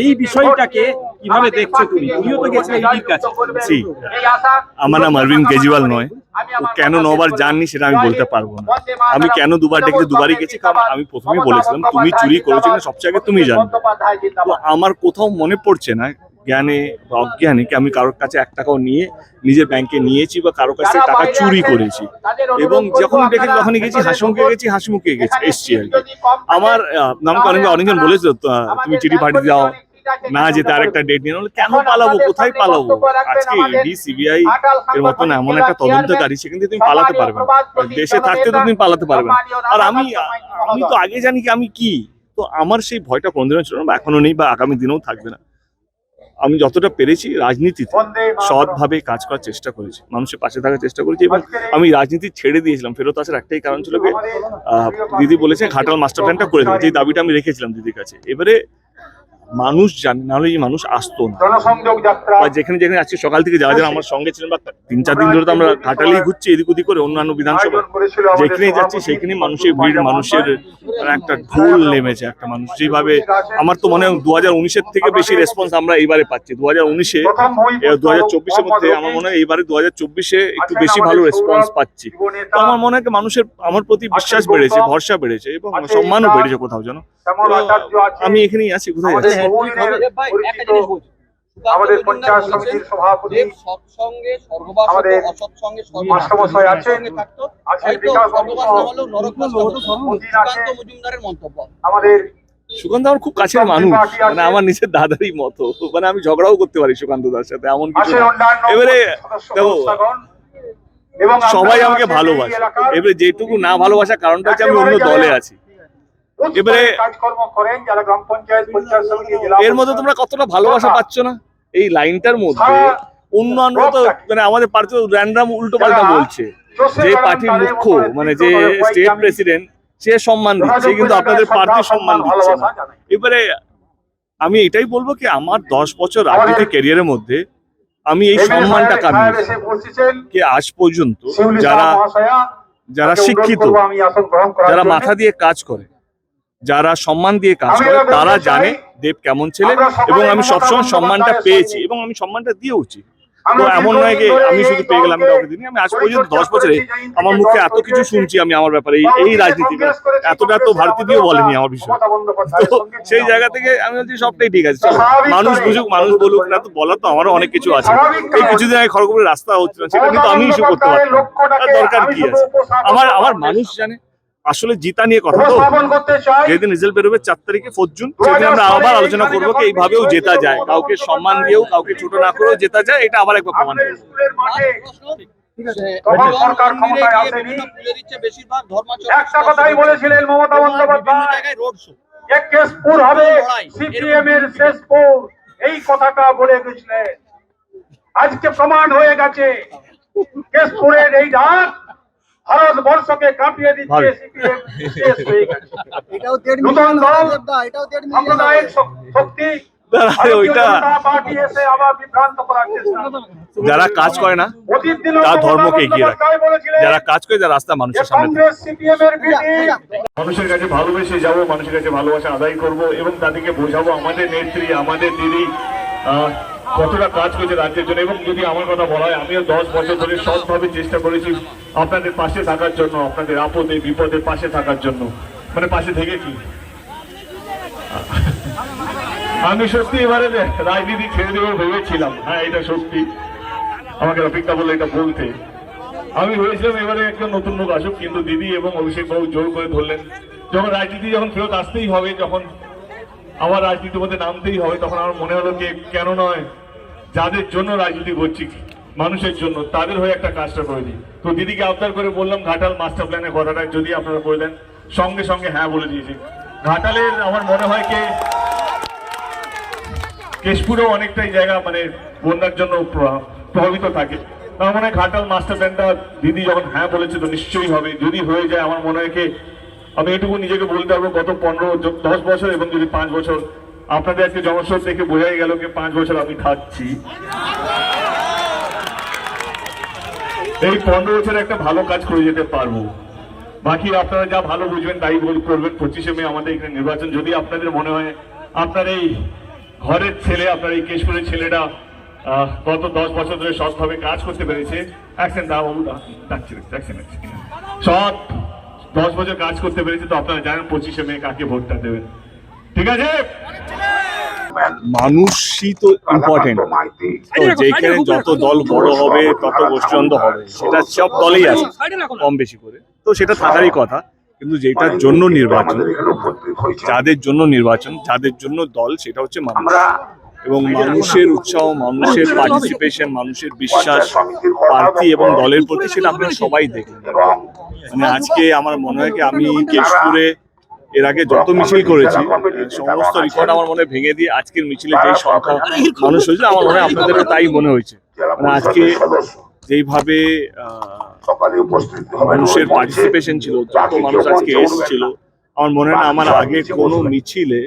এই বিষয়টাকে কীভাবে দেখছ তুমি? তুমিও তো গেছিলে ইডির কাছে। জি। আমার নাম অরবিন্দ কেজরিওয়াল নয়। ও কেন নবার যাননি সেটা আমি বলতে পারব না। আমি কেন দুবার ডেকেছি? দুবারই গেছি কারণ আমি প্রথমেই বলেছিলাম তুমি চুরি করেছ না সবচেয়ে আগে তুমি জানো। আমার কোথাও মনে পড়ছে না জ্ঞানে বা অজ্ঞানে কি আমি কারোর কাছে এক টাকাও নিয়ে নিজের ব্যাংকে নিয়েছি বা কারোর কাছে টাকা চুরি করেছি? এবং যখন ডেকেছি তখনই গেছি হাসিমুখে গেছি হাসিমুখে গেছি এসছি আর কি। আমার আমাকে অনেক অনেকজন বলেছিল তুমি চিঠি পাঠিয়ে দাও না যেতে আরেকটা ডেট নিয়ে নাহলে কেন পালাবো কোথায় পালাবো? আজকে ইডি সিবিআই এর মতন এমন একটা তদন্তকারী সেখান থেকে তুমি পালাতে পারবে না। দেশে থাকতে তো তুমি পালাতে পারবে না। আর আমি আমি তো আগে জানি কি আমি কি তো আমার সেই ভয়টা কোনদিনও ছিল না বা এখনও নেই বা আগামী দিনেও থাকবে না। আমি যতটা পেরেছি রাজনীতিতে সৎভাবে কাজ করার চেষ্টা করেছি মানুষের পাশে থাকার চেষ্টা করেছি এবং আমি রাজনীতি ছেড়ে দিয়েছিলাম। ফেরত আসার একটাই কারণ ছিল যে আহ, দিদি বলেছে ঘাটাল মাস্টার প্ল্যানটা করে দেবে। যে দাবিটা আমি রেখেছিলাম দিদির কাছে। এবারে মানুষ জানে নাহলে এই মানুষ আসতো না। জনসংযোগ যাত্রা। বা যেখানে যেখানে আজকে সকাল থেকে যারা যারা আমার সঙ্গে ছিলেন বা তিন চার দিন ধরে তো আমরা ঘাটালেই ঘুরছি এদিক ওদিক করে অন্যান্য বিধানসভা। যেখানেই যাচ্ছি সেখানেই মানুষের ভিড় মানুষের একটা ঢোল নেমেছে একটা মানুষ। যেভাবে আমার তো মনে হয় দু হাজার উনিশের থেকে বেশি রেসপন্স আমরা এইবারে পাচ্ছি। দু হাজার উনিশে দু হাজার চব্বিশের মধ্যে আমার মনে হয় এইবারে দু হাজার চব্বিশে একটু বেশি ভালো রেসপন্স পাচ্ছি। তো আমার মনে হয় মানুষের আমার প্রতি বিশ্বাস বেড়েছে ভরসা বেড়েছে এবং সম্মানও বেড়েছে কোথাও যেন। আমি এখানেই আছি কোথায় আমাদের পঞ্চায়েত সমিতির সভাপতি সৎসঙ্গে স্বর্গবাস আমাদের অসৎসঙ্গে মাস্টারমশাই আছেন, আছেন বিকাশ মজুমদারের মন্তব্য। আমাদের সুকান্ত আমার খুব কাছের মানুষ মানে আমার নিজের দাদারই মতো। মানে আমি ঝগড়াও করতে পারি সুকান্ত দার সাথে এমন কিছু এবারে দেখো, এবং সবাই আমাকে ভালোবাসে। এবারে যেটুকু না ভালোবাসার কারণটা হচ্ছে আমি অন্য দলে আছি। এবারে- কাজকর্ম করেন যারা গ্রাম পঞ্চায়েত পঞ্চায়েত সমিতি জেলা এর মধ্যে তোমরা কতটা ভালোবাসা পাচ্ছ না? এই লাইনটার মধ্যে অন্যান্য তো মানে আমাদের পার্টি র্যান্ডাম উল্টো পাল্টা বলছে। যে পার্টির মুখ্য মানে যে স্টেট প্রেসিডেন্ট সে সম্মান দিচ্ছে কিন্তু আপনাদের পার্টি সম্মান দিচ্ছে না। এবারে আমি এটাই বলব কি আমার দশ বছর রাজনীতি ক্যারিয়ারের মধ্যে আমি এই সম্মানটা কামিয়েছি কি আজ পর্যন্ত যারা যারা শিক্ষিত যারা মাথা দিয়ে কাজ করে যারা সম্মান দিয়ে কাজ করে তারা জানে দেব কেমন ছেলে এবং আমি সবসময় সম্মানটা পেয়েছি এবং আমি সম্মানটা দিয়েওছি তো এমন নয় যে আমি শুধু পেয়ে গেলাম আমি কাউকে দিইনি আমি আজ পর্যন্ত দশ বছরে আমার মুখে এত কিছু শুনছি আমি আমার ব্যাপারে এই- এই কংগ্রেসে রাজনীতি এতটা তো ভারতীয় বলেনি আমার বিষয়ে। তো সেই জায়গা থেকে আমি বলছি সবটাই ঠিক আছে। মানুষ বুঝুক মানুষ বলুক না তো বলার তো আমারও অনেক কিছু আছে। এই কিছুদিন আগে খড়গপুরের রাস্তা হচ্ছিল না, সেটা কিন্তু আমি ইস্যু করতে পারতাম দরকার কি আছে? আমার আমার মানুষ জানে আসলে জিতা নিয়ে কথা তো যেদিন রেজাল্ট বেরোবে চার তারিখে ফোর্থ জুন সেদিন আমরা আবার আলোচনা করব কি এইভাবেও জেতা যায় কাউকে সম্মান দিয়েও কাউকে ছোট না করেও জেতা যায় এটা আবার একবার প্রমাণ একটা কথাই বলেছিলেন মমতা বন্দ্যোপাধ্যায়। কেশপুর হবে লড়াই, সিপিএম এর শেষপুর এই কথাটা বলে গেছিলেন। আজকে প্রমাণ হয়ে গেছে। কেশপুরের এই ডাক ভারতবর্ষকে কাঁপিয়ে দিচ্ছে সিপিএম শেষ হয়ে গেছে। নতুন দল, হবে দেবদা, এটাও দেড় মিলিয়ন সাম্প্রদায়িক শক্তি যারা কাজ করে না তারা ধর্মকে এগিয়ে রাখে। যারা কাজ করে যারা রাস্তা মানুষের সামনে এর বিধি মানুষের কাছে ভালোবেসে যাব মানুষের কাছে ভালোবাসা আদায় করব এবং তাদেরকে বোঝাবো আমাদের নেত্রী আমাদের দিদি কতটা কাজ করেছে রাজ্যের জন্য। এবং যদি আমার কথা বলা হয় আমিও দশ বছর ধরে সৎভাবে চেষ্টা করেছি আপনাদের পাশে থাকার জন্য, আপনাদের আপদে, বিপদে পাশে থাকার জন্য। মানে পাশে থেকেছি আমি সত্যি এবারে রাজনীতি ছেড়ে দেবো ভেবেছিলাম। হ্যাঁ এটা সত্যি। আমাকে অপেক্ষা বলে এটা বলতে। আমি ভেবেছিলাম এবারে একটা নতুন লোক আসুক, কিন্তু দিদি এবং অভিষেক বাবু জোর করে ধরলেন। যখন রাজনীতি যখন ফেরত আসতেই হবে, যখন আমার রাজনীতির মধ্যে নামতেই হবে, তখন আমার মনে হলো যে কেন নয়, যাদের জন্য রাজনীতি করছি। মানুষের জন্য, তাদের হয়ে একটা কাজটা করে দিই। তো দিদিকে আবদার করে বললাম, ঘাটাল মাস্টার প্ল্যানের কথাটা যদি আপনারা করে দেন। সঙ্গে সঙ্গে হ্যাঁ বলে দিয়েছি। ঘাটালের আমার মনে হয় কি, কেশপুরেও অনেকটাই জায়গা মানে বন্যার জন্য প্র- প্রভাবিত থাকে। আমার মনে হয় ঘাটাল মাস্টার প্ল্যানটা দিদি যখন হ্যাঁ বলেছে তো নিশ্চয়ই হবে। যদি হয়ে যায়, আমার মনে হয় কি, আমি এটুকু নিজেকে বলতে পারব, গত পনেরো, দশ বছর এবং যদি পাঁচ বছর, আপনাদের আজকে জনস্রোত দেখে বোঝাই গেল কি, পাঁচ বছর আমি থাকছি। এই পনেরো বছর একটা ভালো কাজ করে যেতে পারব। বাকি আপনারা যা ভালো বুঝবেন তাই করবেন। পঁচিশে মে আমাদের এখানে নির্বাচন। যদি আপনাদের মনে হয় আপনার এই ঘরের ছেলে, আপনার এই কেশপুরের ছেলেটা গত দশ বছর ধরে সৎভাবে কাজ করতে পেরেছে অ্যাকশন দা বাবু সৎ দশ বছর কাজ করতে পেরেছে, তো আপনারা জানেন পঁচিশে মে কাকে ভোটটা দেবেন। ঠিক আছে? মানুষই তো ইম্পর্টেন্ট তো যেখানে যত দল বড় হবে তত গোষ্ঠীদ্বন্দ্ব হবে। সেটা সব দলেই আছে কম বেশি করে। তো সেটা থাকারই কথা কিন্তু যেটার জন্য নির্বাচন যাদের জন্য নির্বাচন যাদের জন্য দল সেটা হচ্ছে মানুষ। এবং মানুষের উৎসাহ মানুষের পার্টিসিপেশন মানুষের বিশ্বাস প্রার্থী এবং দলের প্রতি সেটা আপনারা সবাই দেখলেন মানে আজকে আমার মনে হয় কি আমি কেশপুরে এর আগে যত মিছিল করেছি সমস্ত রেকর্ড আমার মনে ভেঙে দিয়ে আজকের মিছিলে যেই সংখ্যা মানুষ হয়েছে আমার মনে হয় আপনাদেরও তাই মনে হয়েছে। মানে আজকে যেইভাবে মানুষের পার্টিসিপেশন ছিল যত মানুষ আজকে এসেছিল আমার মনে হয় না আমার আগে কোনো মিছিলে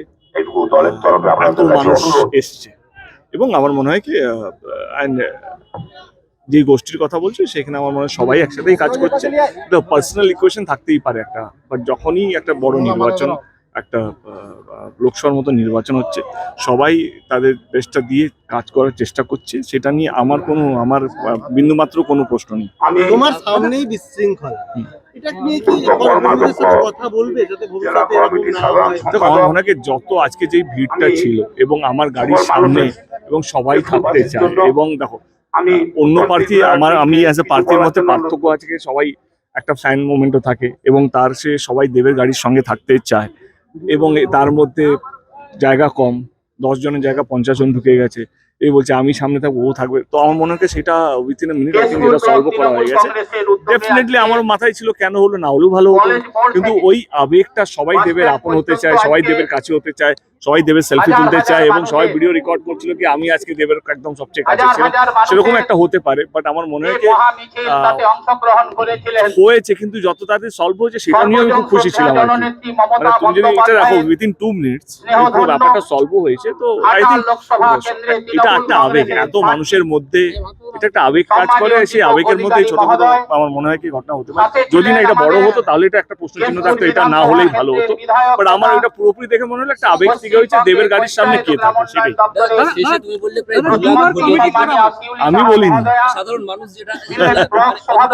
এত মানুষ এসছে। এবং আমার মনে হয় কি যে গোষ্ঠীর কথা বলছি সেখানে আমার মনে হয় সবাই একসাথেই কাজ করছে। পার্সোনাল ইকুয়েশন থাকতেই পারে একটা বাট যখনই একটা বড় নির্বাচন একটা লোকসভার মতো নির্বাচন হচ্ছে সবাই তাদের বেস্টটা দিয়ে কাজ করার চেষ্টা করছে সেটা নিয়ে আমার কোনো আমার বিন্দুমাত্র কোনো প্রশ্ন নেই। তোমার সামনেই বিশৃঙ্খলা। হুম। এটা নিয়ে কি কর্মীদের সাথে কথা বলবে যাতে আজকে যেই ভিড়টা ছিল এবং আমার গাড়ির সামনে এবং সবাই থাকতে চায় এবং দেখো আমি অন্য প্রার্থী আমার আমি অ্যাজ এ প্রার্থীর মধ্যে পার্থক্য আছে সবাই একটা ফ্যান মোমেন্টও থাকে এবং তার সে সবাই দেবের গাড়ির সঙ্গে থাকতে চায় এবং তার মধ্যে জায়গা কম দশ জনের জায়গা পঞ্চাশ জন ঢুকে গেছে। এই বলছে আমি সামনে থাকব ও থাকবে। তো আমার মনে হয় সেটা উইথিন এ মিনিট যেটা সলভ করা হয়ে গেছে। ডেফিনেটলি আমার মাথায় ছিল কেন হলো? না হলেও ভালো হতো। কিন্তু ওই আবেগটা সবাই দেবের আপন হতে চায় সবাই দেবের কাছে হতে চায়। সবাই দেবের সেলফি তুলতে চায় এবং সবাই ভিডিও রেকর্ড করছিল কি আমি আজকে দেবের একদম সবচেয়ে কাছে ছিলাম। সেরকম একটা হতে পারে বাট আমার মনে হয় হয়েছে কিন্তু যত তাড়াতাড়ি সলভ হয়েছে সেটা নিয়ে আমি খুব খুশি ছিলাম মানে তুমি যদি এটা রাখো উইথিন টু মিনিটস পুরো ব্যাপারটা সলভ হয়েছে তো আই থিঙ্ক এটা একটা আবেগ এত মানুষের মধ্যে এটা একটা আবেগ কাজ করে সেই আবেগের মধ্যে এই ছোটখাটো আমার মনে হয় কি ঘটনা হতে পারে। যদি না এটা বড় হতো তাহলে এটা একটা প্রশ্ন চিহ্ন থাকতো এটা না হলেই ভালো হতো। বাট আমার এটা পুরোপুরি দেখে মনে হলো একটা আবেগ থেকে হয়েছে দেবের গাড়ির সামনে কে থাকে সেটাই। আমি বলিনি। সাধারণ মানুষ যেটা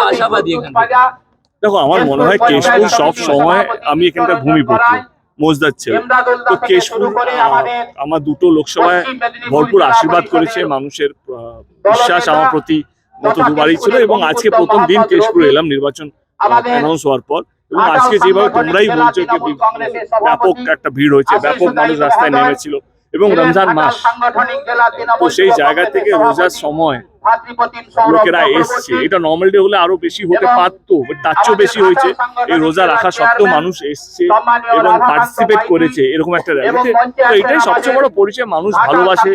আশাবাদী দেখো আমার মনে হয় কেশপুর সব সময় আমি এখানকার ভূমিপুত্র মোজদার ছেলে। তো কেশপুর আমার দুটো লোকসভায় ভরপুর আশীর্বাদ করেছে মানুষের আহ, বিশ্বাস আমার প্রতি গত দুবারই ছিল এবং আজকে প্রথম দিন কেশপুর এলাম নির্বাচন অ্যানাউন্স হওয়ার পর। এবং আজকে যেভাবে তোমরাই বলছো ব্যাপক একটা ভিড় হয়েছে ব্যাপক মানুষ রাস্তায় নেমেছিল। এবং রমজান মাস। তো সেই জায়গা থেকে রোজার সময় লোকেরা এসছে। এটা নর্মাল ডে হলে আরও বেশি হতে পারতো তার চেয়েও বেশি হয়েছে। এই রোজা রাখা সত্ত্বেও মানুষ এসছে এবং পার্টিসিপেট করেছে। এরকম একটা র্যালিতে তো। এটাই সবচেয়ে বড় পরিচয়। মানুষ ভালোবাসে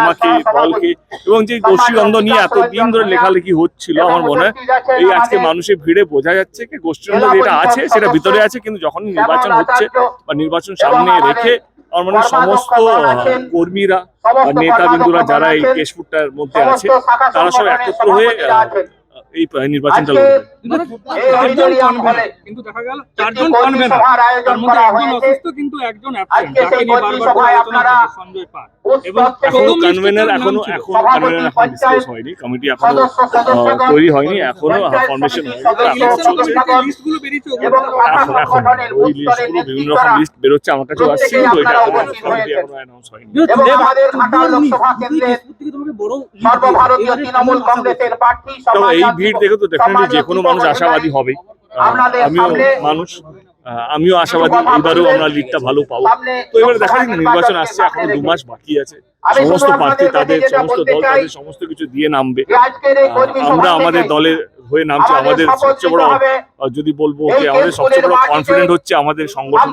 আমাকে দলকে এবং যে গোষ্ঠীদ্বন্দ্ব নিয়ে এত দিন ধরে লেখালেখি হচ্ছিল আমার মনে হয়। এই আজকে মানুষের ভিড়ে বোঝা যাচ্ছে কি গোষ্ঠীদ্বন্দ্ব যেটা আছে সেটা ভিতরে আছে কিন্তু যখন নির্বাচন হচ্ছে বা নির্বাচন সামনে রেখে আমার মনে সমস্ত কর্মীরা নেতাবিন্দুরা যারা এই কেশপুরটার মধ্যে আছে তারা সব একত্র হয়ে এই নির্বাচনটা লড়বে কিন্তু দেখা গেল চারজন কনভেনার তার মধ্যে একজন অসুস্থ কিন্তু একজন অ্যাবসেন্ট যাকে নিয়ে বারবার করে আলোচনা হচ্ছে সঞ্জয় পাল। এবং এখনও কনভেনার এখনও নাম কনভেনার এখন ডিসক্লোজ হয়নি। কমিটি এখনও তৈরি হয়নি এখনও ফর্মেশন হয়নি। তো এখনও এখন ওই লিস্টগুলো বিভিন্ন রকম লিস্ট বেরোচ্ছে আমার কাছেও আসছে কিন্তু ওইটা কমিটি এখনও অ্যানাউন্স হয়নি। তো এই ভিড় দেখে তো ডেফিনেটলি যে কোনো মানুষ আশাবাদী হবে আমিও মানুষ আমিও আশাবাদী এবারেও আমরা লিডটা ভালো পাবো। তো এবারে দেখা যাক নির্বাচন আসছে এখনও দু মাস বাকি আছে। সমস্ত প্রার্থী তাদের সমস্ত দল তাদের সমস্ত কিছু দিয়ে নামবে। আমরা আমাদের দলের হয়ে নামছি আমাদের সবচেয়ে বড় যদি বলব যে আমাদের সবচেয়ে বড় কনফিডেন্ট হচ্ছে আমাদের সংগঠন।